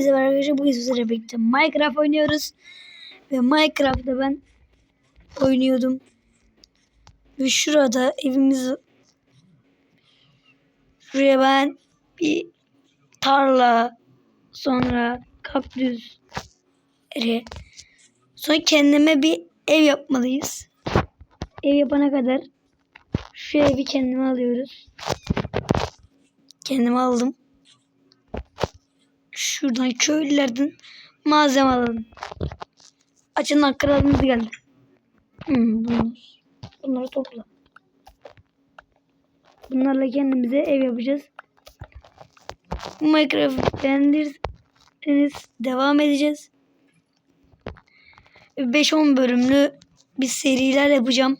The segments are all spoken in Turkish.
Hepinize merhaba arkadaşlar. Bugün sizlerle birlikte Minecraft oynuyoruz. Ve Minecraft'ta ben oynuyordum. Ve şurada evimiz Şuraya ben bir tarla sonra kaktüs sonra kendime bir ev yapmalıyız. Ev yapana kadar şu evi kendime alıyoruz. Kendime aldım. Şuradan köylülerden malzeme alalım. Açın lan kralımız geldi. Hmm, bunlar. Bunları topla. Bunlarla kendimize ev yapacağız. Minecraft beğendirseniz devam edeceğiz. 5-10 bölümlü bir seriler yapacağım.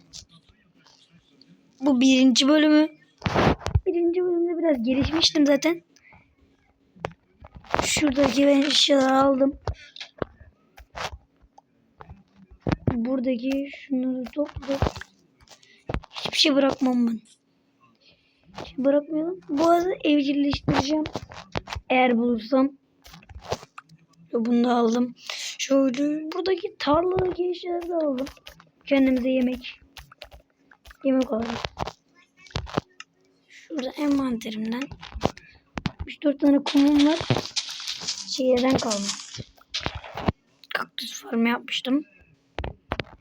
Bu birinci bölümü. Birinci bölümde biraz gelişmiştim zaten. Şuradaki ben eşyaları aldım. Buradaki şunları topla. Hiçbir şey bırakmam ben. Hiçbir şey bırakmayalım. Bu arada evcilleştireceğim. Eğer bulursam. Bunu da aldım. Şöyle buradaki tarladaki eşyaları da aldım. Kendimize yemek. Yemek aldım. Şurada envanterimden 3-4 tane kumum var. Şeyden kalma. Kaktüs farmı yapmıştım.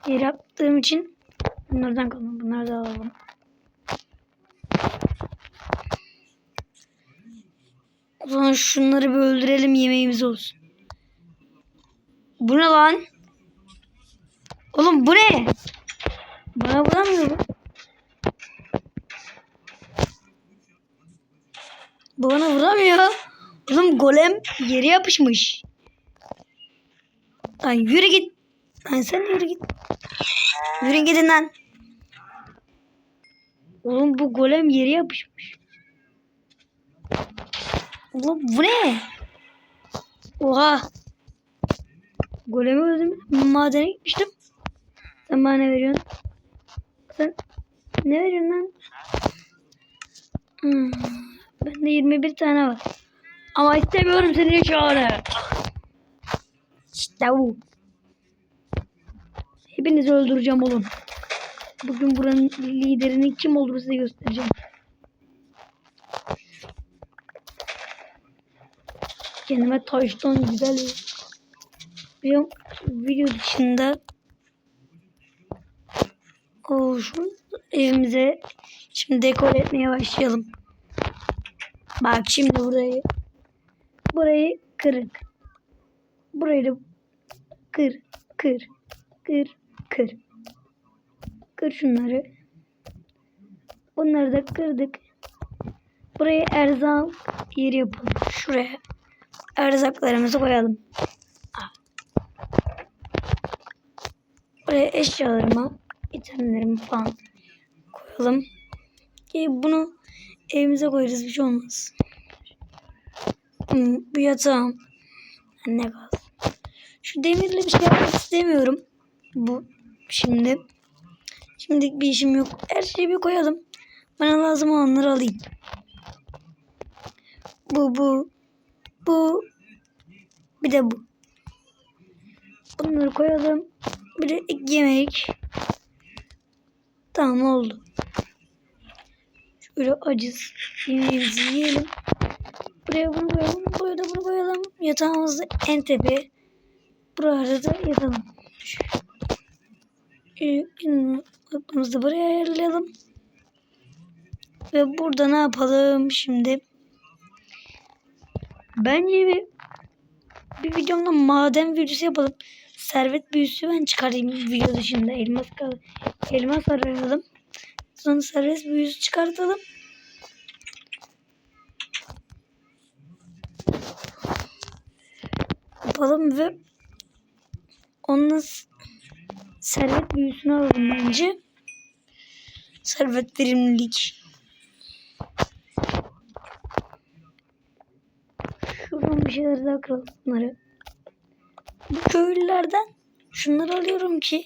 Yer yaptığım için bunlardan kalma. Bunları da alalım. O zaman şunları bir öldürelim yemeğimiz olsun. Bu ne lan? Oğlum bu ne? Bana vuramıyor. Bu bana vuramıyor. Oğlum golem yere yapışmış. Lan yürü git. Lan sen yürü git. Yürü gidin lan. Oğlum bu golem yere yapışmış. Oğlum bu ne? Oha. Golemi öldüm. Madene gitmiştim. Sen bana ne veriyorsun? Sen ne veriyorsun lan? Hmm. Bende 21 tane var. Ama istemiyorum seni an. İşte bu. Hepinizi öldüreceğim oğlum. Bugün buranın liderinin kim olduğunu size göstereceğim. Kendime taştan güzel bir video dışında o şu evimize şimdi dekor etmeye başlayalım. Bak şimdi burayı burayı kırık. Burayı da kır kır kır kır. Kır şunları. Bunları da kırdık. Burayı erzak yeri yapalım. Şuraya erzaklarımızı koyalım. Buraya eşyalarımı, itemlerimi falan koyalım. Ki bunu evimize koyarız bir şey olmaz. Bu yatağım. Ne kalsın. Şu demirle bir şey yapmak istemiyorum. Bu şimdi. Şimdilik bir işim yok. Her şeyi bir koyalım. Bana lazım olanları alayım. Bu bu. Bu. Bir de bu. Bunları koyalım. Bir de yemek. Tamam oldu. Şöyle acız yemeğimizi yiyelim. Buraya bunu koyalım. Buraya da bunu koyalım. Yatağımızda en tepe. Burada da yatalım. Aklımızı buraya ayarlayalım. Ve burada ne yapalım şimdi? Bence bir, bir videomda maden videosu yapalım. Servet büyüsü ben çıkarayım video dışında. Elmas elmas arayalım. Sonra servet büyüsü çıkartalım. Yapalım ve onun servet büyüsünü alalım bence. Servet verimlilik. Şuradan bir şeyler daha kıralım bunları. Bu köylülerden şunları alıyorum ki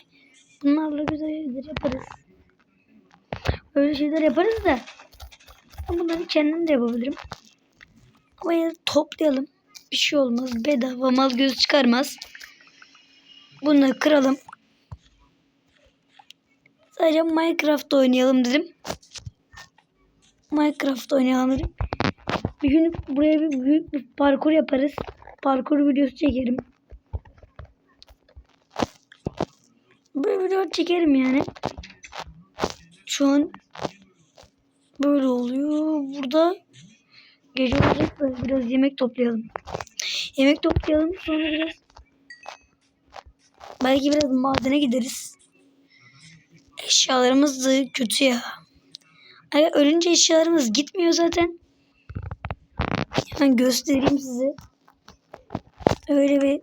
bunlarla güzel şeyler yaparız. Öyle şeyler yaparız da bunları kendim de yapabilirim. Ama de toplayalım. Bir şey olmaz. Bedava mal göz çıkarmaz. Bunları kıralım. Sadece Minecraft oynayalım dedim. Minecraft oynayalım dedim. Bir gün buraya bir büyük bir parkur yaparız. Parkur videosu çekerim. Böyle video çekerim yani. Şu an böyle oluyor. Burada gece olacak da biraz yemek toplayalım. Yemek toplayalım sonra biraz belki biraz madene gideriz. Eşyalarımız da kötü ya. Ay, ölünce eşyalarımız gitmiyor zaten. Hemen göstereyim size. Öyle bir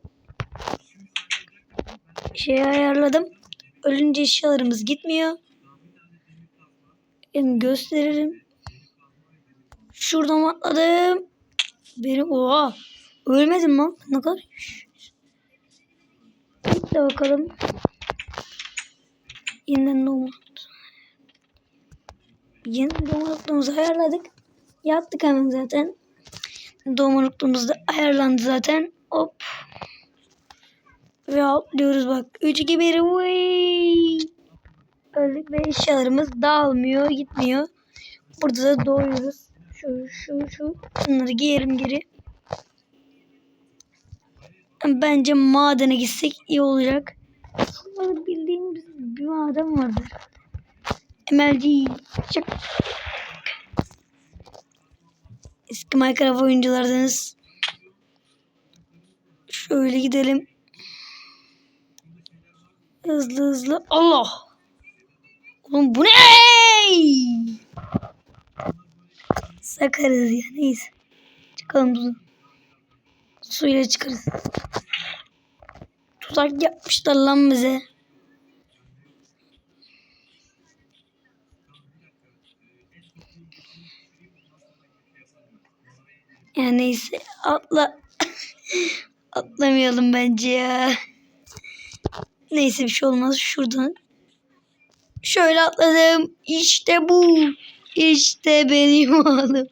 şey ayarladım. Ölünce eşyalarımız gitmiyor. Yani gösteririm. Şuradan atladım. Benim oha. Ölmedim lan. Ne kadar? Bir de bakalım. Yeniden noktamızı. Yeniden doğum noktamızı ayarladık. Yaptık hemen zaten. Doğum noktamız da ayarlandı zaten. Hop. Ve atlıyoruz bak. 3 2 1 Vıy. Öldük ve eşyalarımız dağılmıyor, gitmiyor. Burada da doğuyoruz. Şu şu şu. Bunları giyerim geri. Bence madene gitsek iyi olacak. Şurada bildiğimiz bir maden vardır. MLG. Çık. Eski Minecraft oyunculardanız. Şöyle gidelim. Hızlı hızlı. Allah. Oğlum bu ne? Sakarız ya neyse. Çıkalım su. Suyla çıkarız. Tuzak yapmışlar lan bize. Ya neyse atla. Atlamayalım bence ya. Neyse bir şey olmaz şuradan. Şöyle atladım. İşte bu. İşte benim oğlum.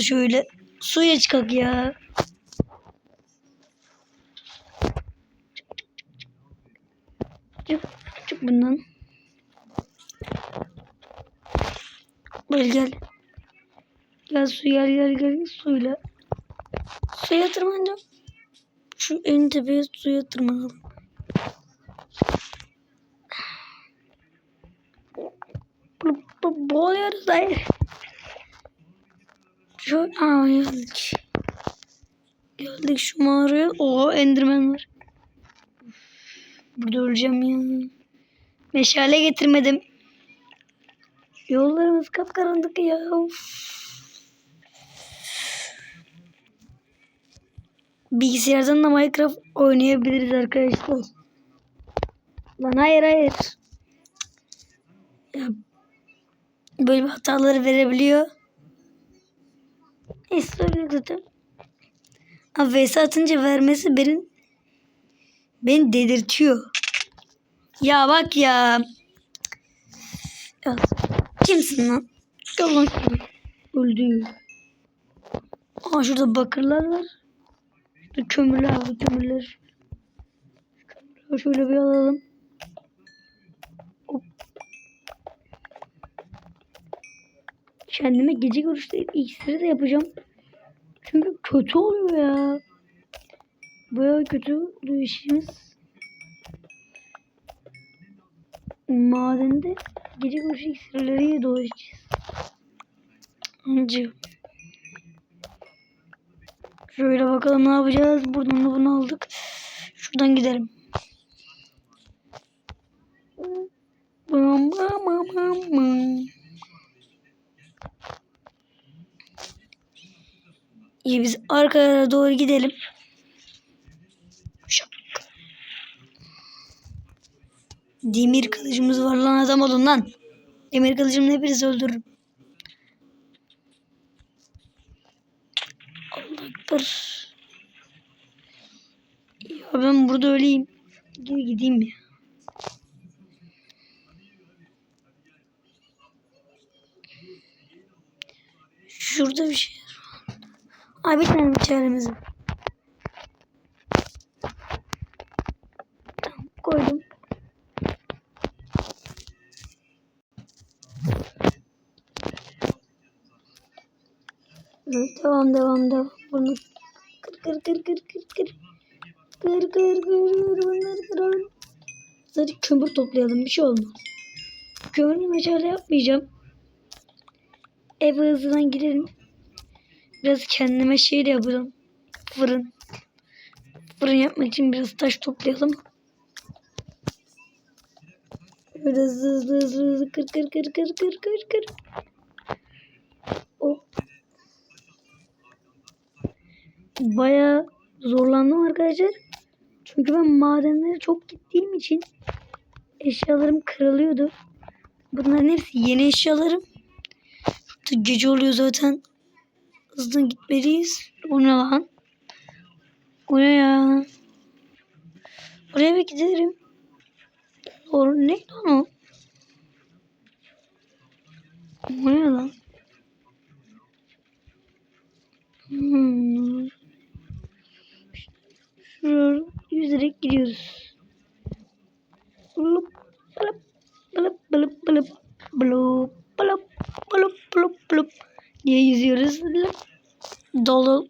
Şöyle suya çıkak ya. Çık, çık bundan. Böyle gel. Gel su gel gel gel suyla. Suya tırmanacağım. Şu en tepeye suya tırmanalım. Bu- bu- Boğuluyoruz hayır. Şu aa geldik. Geldik şu mağaraya. Oo enderman var. Burada öleceğim ya. Meşale getirmedim. Yollarımız kapkaranlık ya. Of. Bilgisayardan da Minecraft oynayabiliriz arkadaşlar. Lan hayır hayır. Ya, böyle hataları verebiliyor. Yok zaten. VS atınca vermesi beni beni dedirtiyor. Ya bak ya. ya kimsin lan? Yalan. Öldü. Aa şurada bakırlar var. Şurada kömürler var kömürler. Şöyle bir alalım. Kendime gece görüşte iksiri de yapacağım. Çünkü kötü oluyor ya. Bayağı kötü oluyor işimiz. Madende gece görüşü iksirleriyle dolaşacağız. Anca. Şöyle bakalım ne yapacağız. Buradan da bunu aldık. Şuradan gidelim. Bam bam bam İyi biz arkalara doğru gidelim. Demir kılıcımız var lan adam olun lan. Demir kılıcımla hepinizi öldürürüm. Allah ekber. Ya ben burada öleyim. Geri gideyim ya. Şurada bir şey. Ay bir tane çaremiz var. Koydum. Devam devam devam. Bunu kır kır kır kır kır kır. Kır kır kır kır bunları kıralım. Sadece kömür toplayalım bir şey olmaz. Kömürle meşale yapmayacağım. Eve hızlıdan gidelim. Biraz kendime şey de yapacağım. Fırın. Fırın yapmak için biraz taş toplayalım. Böyle hızlı hızlı hızlı hızlı kır kır kır kır kır kır kır. Hop. Bayağı zorlandım arkadaşlar. Çünkü ben madenlere çok gittiğim için eşyalarım kırılıyordu. Bunların hepsi yeni eşyalarım. Gece oluyor zaten. Hızlı gitmeliyiz. O ne lan? Oraya. Oraya bir giderim. Doğru. Ne lan o? Oraya lan. Hmm. Şuraya yüzerek gidiyoruz. Blup blup blup blup blup blup diye yüzüyoruz. Dolu.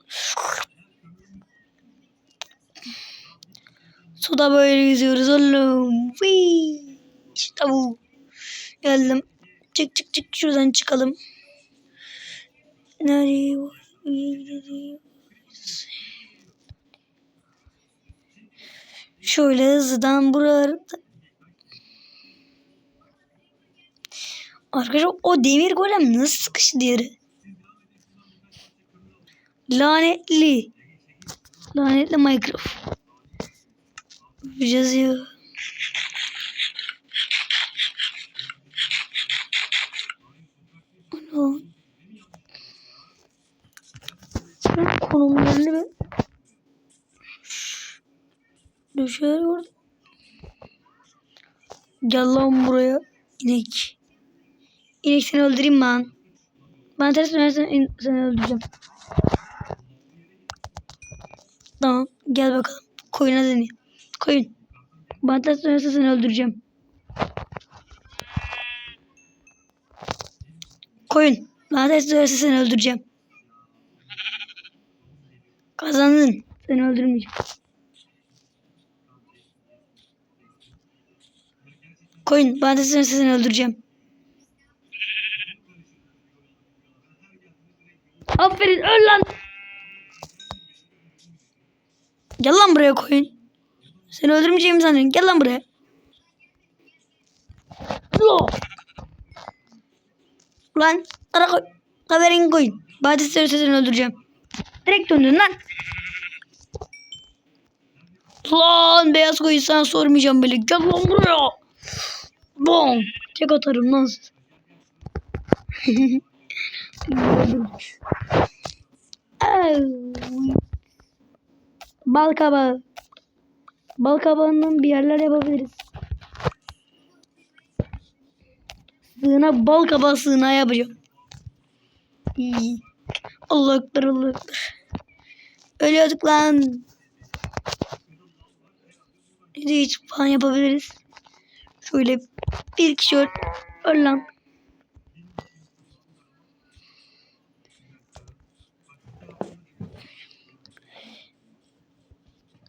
Suda böyle yüzüyoruz oğlum. İşte bu. Geldim. Çık çık çık şuradan çıkalım. Nereye var? Şöyle hızlıdan buralarda. Arkadaşlar o demir golem nasıl sıkıştı yere? Lanetli. Lanetli Minecraft. Yapacağız ya. Ana. Sen konumlarını bir düşer orada. Gel lan buraya. İnek. İnek seni öldüreyim ben. Ben ters dönersen seni öldüreceğim. Tamam gel bakalım. Koyuna deneyim. Koyun. Ters dönersen seni öldüreceğim. Koyun. Ters dönersen seni öldüreceğim. Kazandın. Seni öldürmeyeceğim. Koyun. Ters dönersen seni öldüreceğim. Aferin öl lan. Gel lan buraya koyun. Seni öldürmeyeceğimi sanıyorsun. Gel lan buraya. Lo. Lan ara koy. Haberin koyun. Bade seni öldüreceğim. Direkt döndün lan. Lan beyaz koyun sana sormayacağım böyle. Gel lan buraya. Bom. Tek atarım lan. Bal kabağı. Bal kabağından bir yerler yapabiliriz. Sığına bal kabağı sığına yapacağım. İyi. Allah akbar. Ölüyorduk lan. Hiç falan yapabiliriz. Şöyle bir kişi öl, öl lan.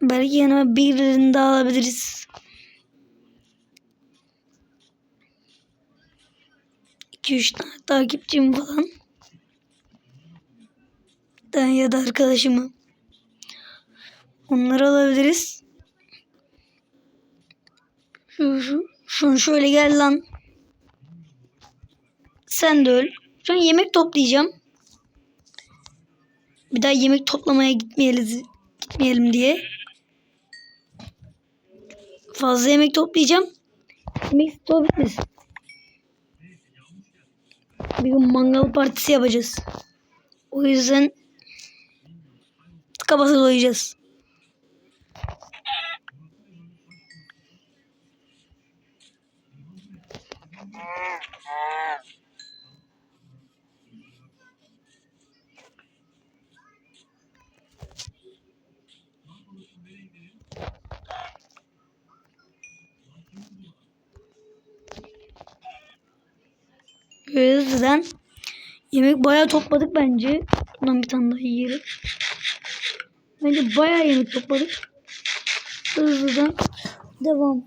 Belki yanıma birilerini daha alabiliriz. 2-3 tane takipçim falan. Ben ya da arkadaşımı. Onları alabiliriz. Şu, şu, şunu şöyle gel lan. Sen de öl. Şu an yemek toplayacağım. Bir daha yemek toplamaya gitmeyelim, gitmeyelim diye. Fazla yemek toplayacağım. Yemek stoğu bitmesin. Bir gün mangal partisi yapacağız. O yüzden tıka basa doyacağız. Şöyle hızlıdan. Yemek bayağı topladık bence. Buradan bir tane daha yiyelim. Bence bayağı yemek topladık. Hızlıdan. Devam.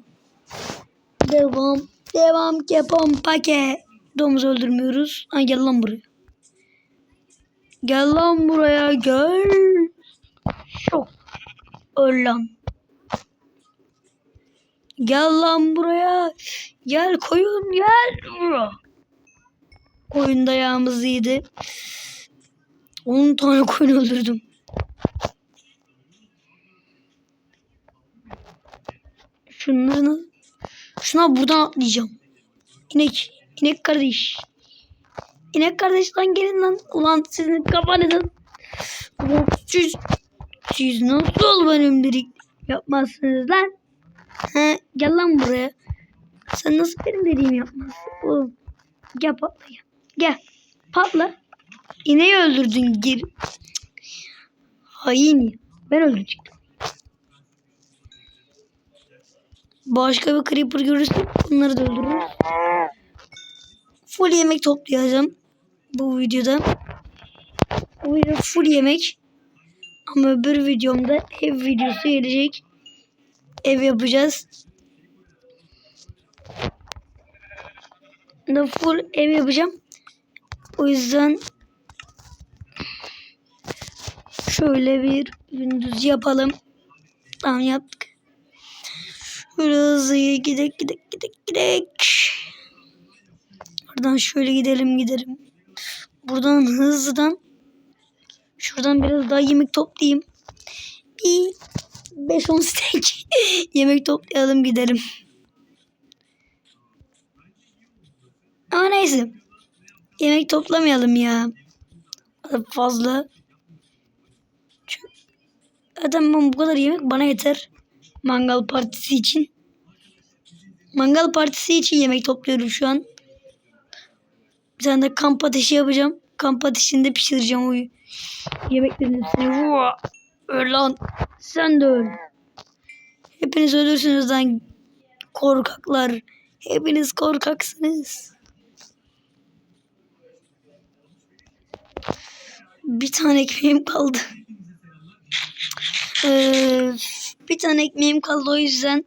Devam. Devam. Kepam pake. Domuz öldürmüyoruz. Ay gel lan buraya. Gel lan buraya gel. Şok. Öl lan. Gel lan buraya. Gel koyun gel. Koyun dayağımızı yedi. 10 tane koyun öldürdüm. Şunları Şuna buradan atlayacağım. İnek. İnek kardeş. İnek kardeş lan gelin lan. Ulan sizin kafanızın. Siz, siz nasıl benim dedik yapmazsınız lan. He, gel lan buraya. Sen nasıl benim dediğimi yapmazsın? Oğlum. Gel patla gel. Patla. İneği öldürdün gir. Hain. Ben öldürecektim. Başka bir creeper görürsek bunları da öldürürüz. Full yemek toplayacağım. Bu videoda. Bu video full yemek. Ama öbür videomda ev videosu gelecek. Ev yapacağız. Da full ev yapacağım. O yüzden şöyle bir gündüz yapalım. Tamam yaptık. Şöyle hızlı gidek gidek gidek gidek. Buradan şöyle gidelim gidelim. Buradan hızlıdan şuradan biraz daha yemek toplayayım. Bir 5-10 steak yemek toplayalım gidelim. Ama neyse. Yemek toplamayalım ya. Fazla. Çünkü Zaten ben bu kadar yemek bana yeter. Mangal partisi için. Mangal partisi için yemek topluyorum şu an. Bir tane de kamp ateşi yapacağım. Kamp ateşinde pişireceğim o yemeklerin hepsini. Öl lan. Sen de öl. Hepiniz ölürsünüz lan korkaklar. Hepiniz korkaksınız. Bir tane ekmeğim kaldı. Ee, bir tane ekmeğim kaldı o yüzden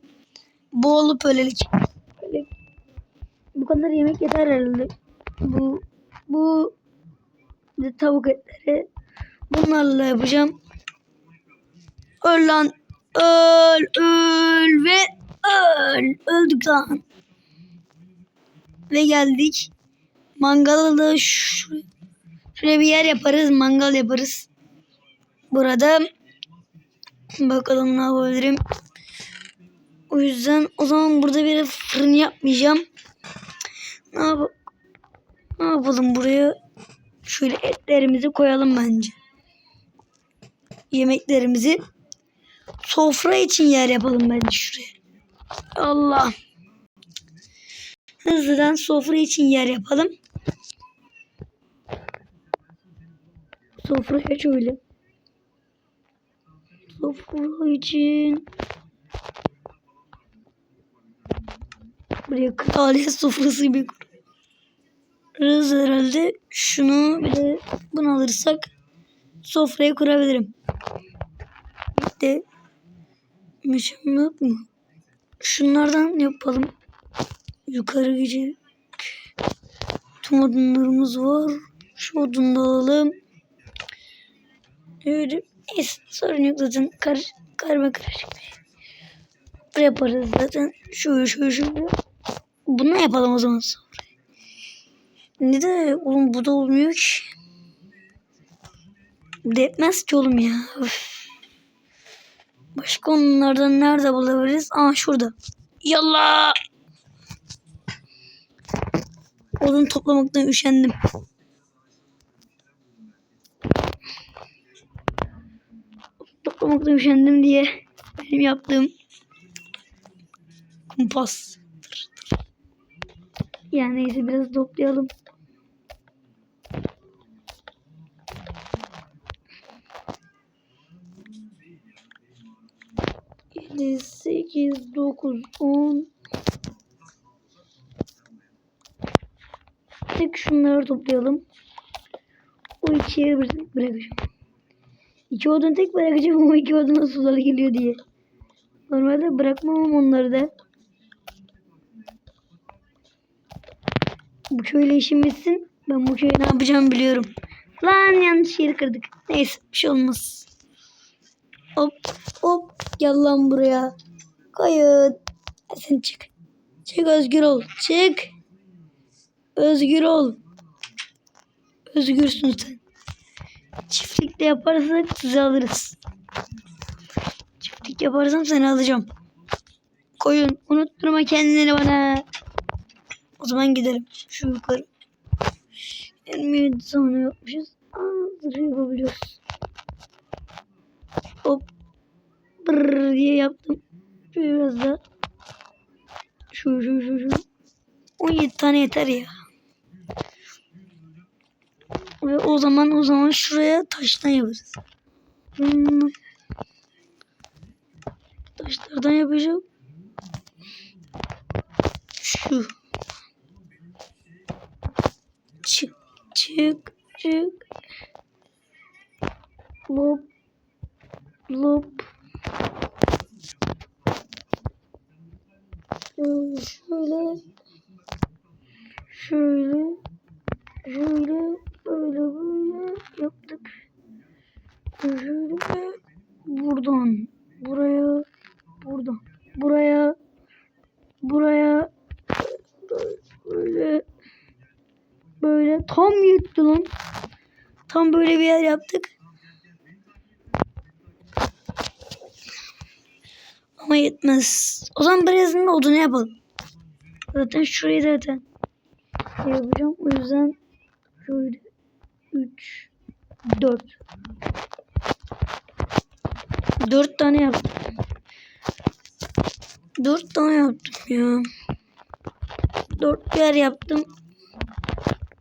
boğulup ölelik. Bu kadar yemek yeter herhalde. Bu bu tavuk etleri bunlarla yapacağım. Öl lan. Öl öl ve öl. Öldük lan. Ve geldik. Mangalı da şu, şuraya bir yer yaparız. Mangal yaparız. Burada bakalım ne yapabilirim. O yüzden o zaman burada bir fırın yapmayacağım. Ne, yap ne yapalım buraya? Şöyle etlerimizi koyalım bence. Yemeklerimizi sofra için yer yapalım bence şuraya. Allah. Hızlıdan sofra için yer yapalım. Sofraya şöyle. Sofra için buraya kraliyet sofrası gibi kurarız herhalde. Şunu bir de bunu alırsak sofraya kurabilirim. Bir de Mişim yok mu? Şunlardan yapalım. Yukarı gidecek. Tüm odunlarımız var. Şu odunu da alalım. Öyle. Neyse sorun yok zaten. Kar, karma karışık şey. Yaparız zaten. Şöyle şöyle şöyle. Bunu yapalım o zaman sonra. Ne de oğlum bu da olmuyor ki. Detmez ki oğlum ya. Üf. Başka onlardan nerede bulabiliriz? Aa şurada. Yallah. Odun toplamaktan üşendim. Toplamaktan üşendim diye benim yaptığım kumpas. Yani neyse biraz toplayalım. Yedi, sekiz, dokuz, on. tek şunları toplayalım. O ikiye bırak- bırakacağım. İki odun tek bırakacağım ama iki oduna sular geliyor diye. Normalde bırakmam onları da. Bu köyle işim bitsin. Ben bu köye ne yapacağımı biliyorum. Lan yanlış yeri kırdık. Neyse bir şey olmaz. Hop hop gel lan buraya. Kayıt. Sen çık. Çık özgür ol. Çık. Özgür ol. Özgürsün sen. Çiftlikte yaparsak sizi alırız. Çiftlik yaparsam seni alacağım. Koyun unutturma kendini bana. O zaman gidelim. Şu yukarı. 27 tane yapmışız. Aa, zırh yapabiliyoruz. Hop. Brrr diye yaptım. Şöyle biraz da. Şu şu şu şu. 17 tane yeter ya. Ve o zaman o zaman şuraya taştan yaparız. Hmm. Taşlardan yapacağım. Şu. Çık çık çık. Lop. Lop. Şöyle şöyle. Şöyle. Böyle böyle yaptık. Şöyle buradan buraya buradan buraya buraya böyle böyle tam yetti lan. Tam böyle bir yer yaptık. Ama yetmez. O zaman birazını odunu yapalım. Zaten şurayı zaten yapacağım. O yüzden şöyle 3 4 4 tane yaptım. 4 tane yaptım ya. 4 yer yaptım.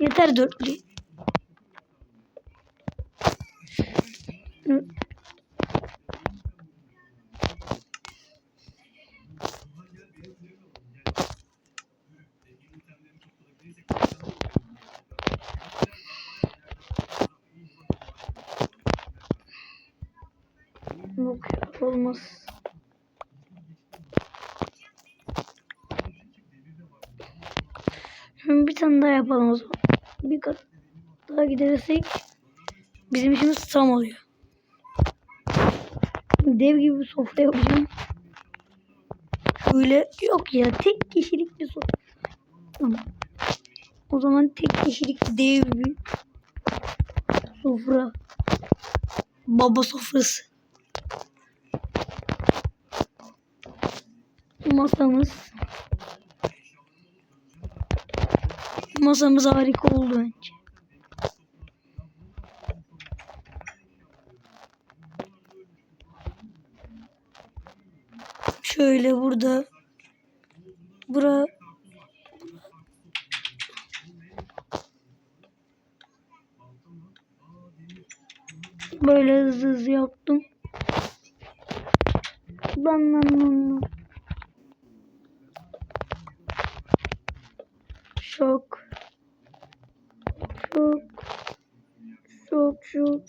Yeter dörtlü. Hı. Yok olmaz. Şimdi bir tane daha yapalım o zaman. Bir kat daha gidersek bizim işimiz tam oluyor. Dev gibi bir sofra yapacağım. Şöyle yok ya tek kişilik bir sofra. Tamam. O zaman tek kişilik dev bir sofra. Baba sofrası. Masamız. Masamız harika oldu bence. Şöyle burada. Bura. Böyle hızlı hızlı yaptım. Lan lan lan lan. Şok. Şok. Şok şok.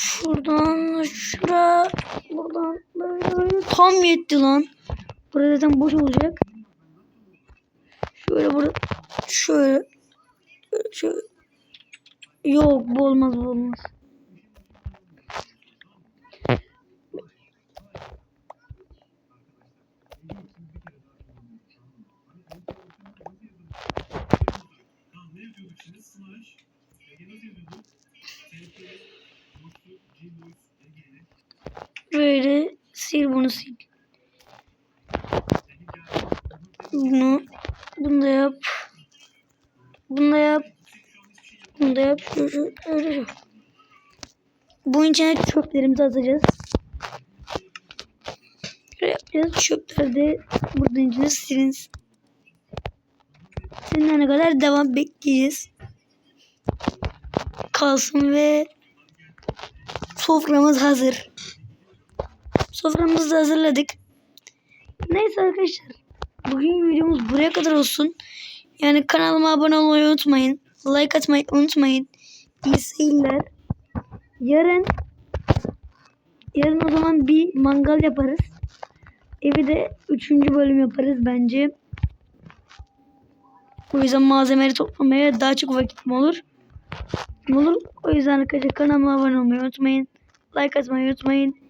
Şuradan şura buradan böyle tam yetti lan. Burada zaten boş olacak. Şöyle burada şöyle şöyle Yok bu olmaz bu olmaz. Böyle sil bunu sil. Bunu bunu yap. Bunu yap. Bunu yap. Bunun içine çöplerimizi atacağız. Şöyle yapacağız. Çöpler de buradan içine silinsin. Silinene kadar devam bekleyeceğiz. kalsın ve soframız hazır. Soframızı hazırladık. Neyse arkadaşlar. Bugün videomuz buraya kadar olsun. Yani kanalıma abone olmayı unutmayın. Like atmayı unutmayın. İyi seyirler. Yarın yarın o zaman bir mangal yaparız. Evi de üçüncü bölüm yaparız bence. O yüzden malzemeleri toplamaya daha çok vakitim olur. Olur. O yüzden arkadaşlar kanalıma abone olmayı unutmayın. Like atmayı unutmayın.